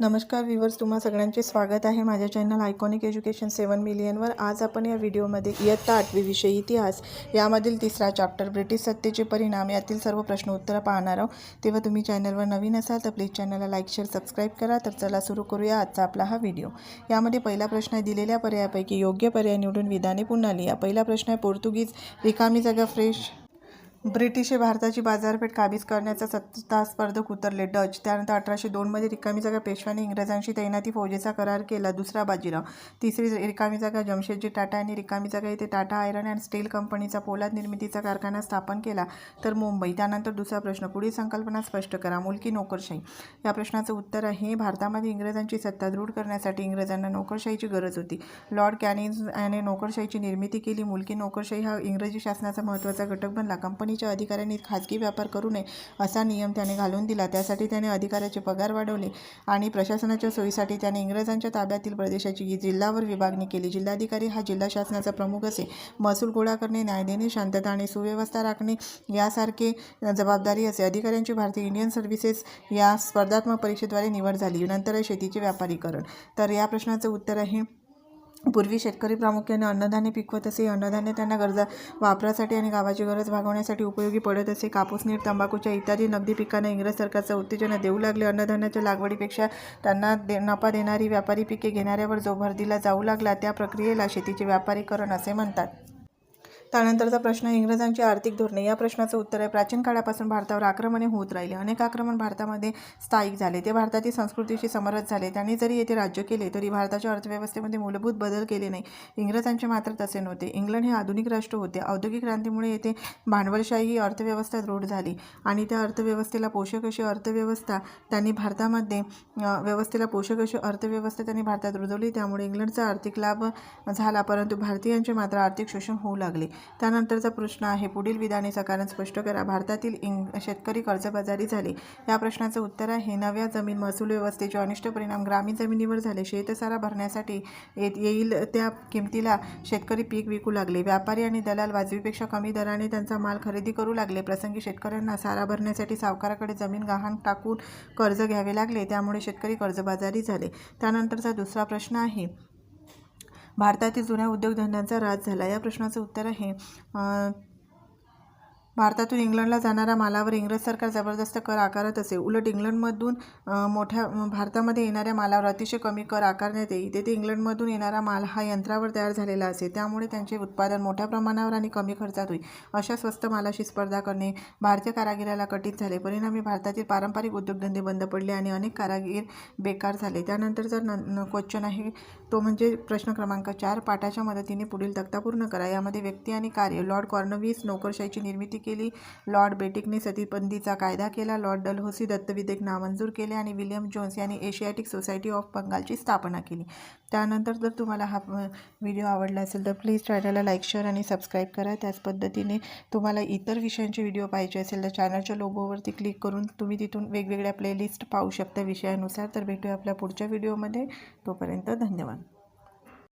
नमस्कार व्ह्यूवर्स तुम्हा सगळ्यांचे स्वागत आहे माझ्या चॅनल आयकॉनिक एज्युकेशन सेवन मिलियनवर आज आपण या व्हिडिओमध्ये इयत्ता आठवी विषय इतिहास यामधील तिसरा चॅप्टर ब्रिटिश सत्तेचे परिणाम यातील सर्व प्रश्न उत्तरं पाहणार आहोत. तेव्हा तुम्ही चॅनलवर नवीन असाल तर प्लीज चॅनलला लाईक शेअर सबस्क्राईब करा. तर चला सुरू करूया आजचा आपला हा व्हिडिओ. यामध्ये पहिला प्रश्न आहे दिलेल्या पर्यायापैकी योग्य पर्याय निवडून विधाने पुन्हा लिहा. पहिला प्रश्न आहे पोर्तुगीज रिकामी जागा फ्रेश ब्रिटिश हे भारताची बाजारपेठ काबीज करण्याचा सत्ता स्पर्धक उतरले. डच. त्यानंतर अठराशे दोनमध्ये रिकामी जागा पेशव्याने इंग्रजांशी तैनाती फौजेचा करार केला. दुसरा बाजीराव. तिसरी रिकामी जागा जमशेदजी टाटा यांनी रिकामी जागा येथे टाटा आयरन अँड स्टील कंपनीचा पोलाद निर्मितीचा कारखाना स्थापन केला तर मुंबई. त्यानंतर दुसरा प्रश्न. पुढील संकल्पना स्पष्ट करा. मुलकी नोकरशाही. या प्रश्नाचं उत्तर आहे भारतामध्ये इंग्रजांची सत्ता दृढ करण्यासाठी इंग्रजांना नोकरशाहीची गरज होती. लॉर्ड कॅनिन्स याने नोकरशाहीची निर्मिती केली. मुलकी नोकरशाही हा इंग्रजी शासनाचा महत्त्वाचा घटक बनला. कंपनी कंपनीच्या अधिकाऱ्यांनी खाजगी व्यापार करू नये असा नियम त्याने घालून दिला. त्यासाठी त्याने अधिकाऱ्याचे पगार वाढवले आणि प्रशासनाच्या सोयीसाठी त्याने इंग्रजांच्या ताब्यातील प्रदेशाची जिल्हावर विभागणी केली. जिल्हाधिकारी हा जिल्हा शासनाचा प्रमुख असे. महसूल गोळा करणे न्याय देणे शांतता आणि सुव्यवस्था राखणे यासारखे जबाबदारी असे. अधिकाऱ्यांची भारतीय इंडियन सर्व्हिसेस या स्पर्धात्मक परीक्षेद्वारे निवड झाली. नंतर शेतीचे व्यापारीकरण. तर या प्रश्नाचं उत्तर आहे पूर्वी शेतकरी प्रामुख्याने अन्नधान्य पिकवत असे अन्नधान्य त्यांना गरजा वापरासाठी आणि गावाची गरज भागवण्यासाठी उपयोगी पडत असे. कापूस नीट तंबाखूच्या इत्यादी नगदी पिकांना इंग्रज सरकारचं उत्तेजना देऊ लागले. अन्नधान्याच्या लागवडीपेक्षा त्यांना दे नफा देणारी व्यापारी पिके घेणाऱ्यावर जो भर दिला जाऊ लागला. त्या प्रक्रियेला शेतीचे व्यापारीकरण असे म्हणतात. त्यानंतरचा प्रश्न इंग्रजांची आर्थिक धोरणे. या प्रश्नाचं उत्तर आहे. प्राचीन काळापासून भारतावर आक्रमणे होत राहिले. अनेक आक्रमण भारतामध्ये स्थायिक झाले. ते भारतातील संस्कृतीशी समरस झाले. त्यांनी जरी येथे राज्य केले तरी भारताच्या अर्थव्यवस्थेमध्ये मूलभूत बदल केले नाही. इंग्रजांचे मात्र तसे नव्हते. इंग्लंड हे आधुनिक राष्ट्र होते. औद्योगिक क्रांतीमुळे येथे भांडवलशाही ही अर्थव्यवस्था दृढ झाली आणि त्या अर्थव्यवस्थेला पोषक अशी अर्थव्यवस्था त्यांनी भारतामध्ये व्यवस्थेला पोषक अशी अर्थव्यवस्था त्यांनी भारतात रुजवली. त्यामुळे इंग्लंडचा आर्थिक लाभ झाला परंतु भारतीयांचे मात्र आर्थिक शोषण होऊ लागले. त्यानंतरचा प्रश्न आहे पुढील विधानेचं कारण स्पष्ट करा. भारतातील इंग शेतकरी कर्जबाजारी झाले. या प्रश्नाचं उत्तर आहे नव्या जमीन महसूल व्यवस्थेचे अनिष्ट परिणाम ग्रामीण जमिनीवर झाले. शेतसारा भरण्यासाठी येत येईल त्या किमतीला शेतकरी पीक विकू लागले. व्यापारी आणि दलाल वाजवीपेक्षा कमी दराने त्यांचा माल खरेदी करू लागले. प्रसंगी शेतकऱ्यांना सारा भरण्यासाठी सावकाराकडे जमीन गहाण टाकून कर्ज घ्यावे लागले. त्यामुळे शेतकरी कर्जबाजारी झाले. त्यानंतरचा दुसरा प्रश्न आहे भारतातील जुन्या उद्योगधंद्यांचा राज झाला. या प्रश्नाचं उत्तर आहे भारतातून इंग्लंडला जाणाऱ्या मालावर इंग्रज सरकार जबरदस्त कर आकारत असे. उलट इंग्लंडमधून मोठ्या भारतामध्ये येणाऱ्या मालावर अतिशय कमी कर आकारण्यात येई तेथे इंग्लंडमधून येणारा माल हा यंत्रावर तयार झालेला असे. त्यामुळे त्यांचे उत्पादन मोठ्या प्रमाणावर आणि कमी खर्चात होईल. अशा स्वस्त मालाशी स्पर्धा करणे भारतीय कारागिराला कठीण झाले. परिणामी भारतातील पारंपरिक उद्योगधंदे बंद पडले आणि अनेक कारागीर बेकार झाले. त्यानंतर जर न क्वेश्चन आहे तो म्हणजे प्रश्न क्रमांक चार पाठाच्या मदतीने पुढील तक्ता पूर्ण करा. यामध्ये व्यक्ती आणि कार्य लॉर्ड कॉर्नवीस नोकरशाहीची निर्मिती केली. लॉर्ड बेटिकने सतीबंदीचा कायदा केला. लॉर्ड डलहोसी दत्तविधेयक नामंजूर केले आणि विलियम जोन्स यांनी एशियाटिक सोसायटी ऑफ बंगालची स्थापना केली. त्यानंतर जर तुम्हाला हा व्हिडिओ आवडला असेल तर प्लीज चॅनलला लाईक शेअर आणि सबस्क्राईब करा. त्याच पद्धतीने तुम्हाला इतर विषयांचे व्हिडिओ पाहिजे असेल तर चॅनलच्या लोगोवरती क्लिक करून तुम्ही तिथून वेगवेगळ्या प्लेलिस्ट पाहू शकता विषयानुसार. तर भेटूया आपल्या पुढच्या व्हिडिओमध्ये. तोपर्यंत धन्यवाद.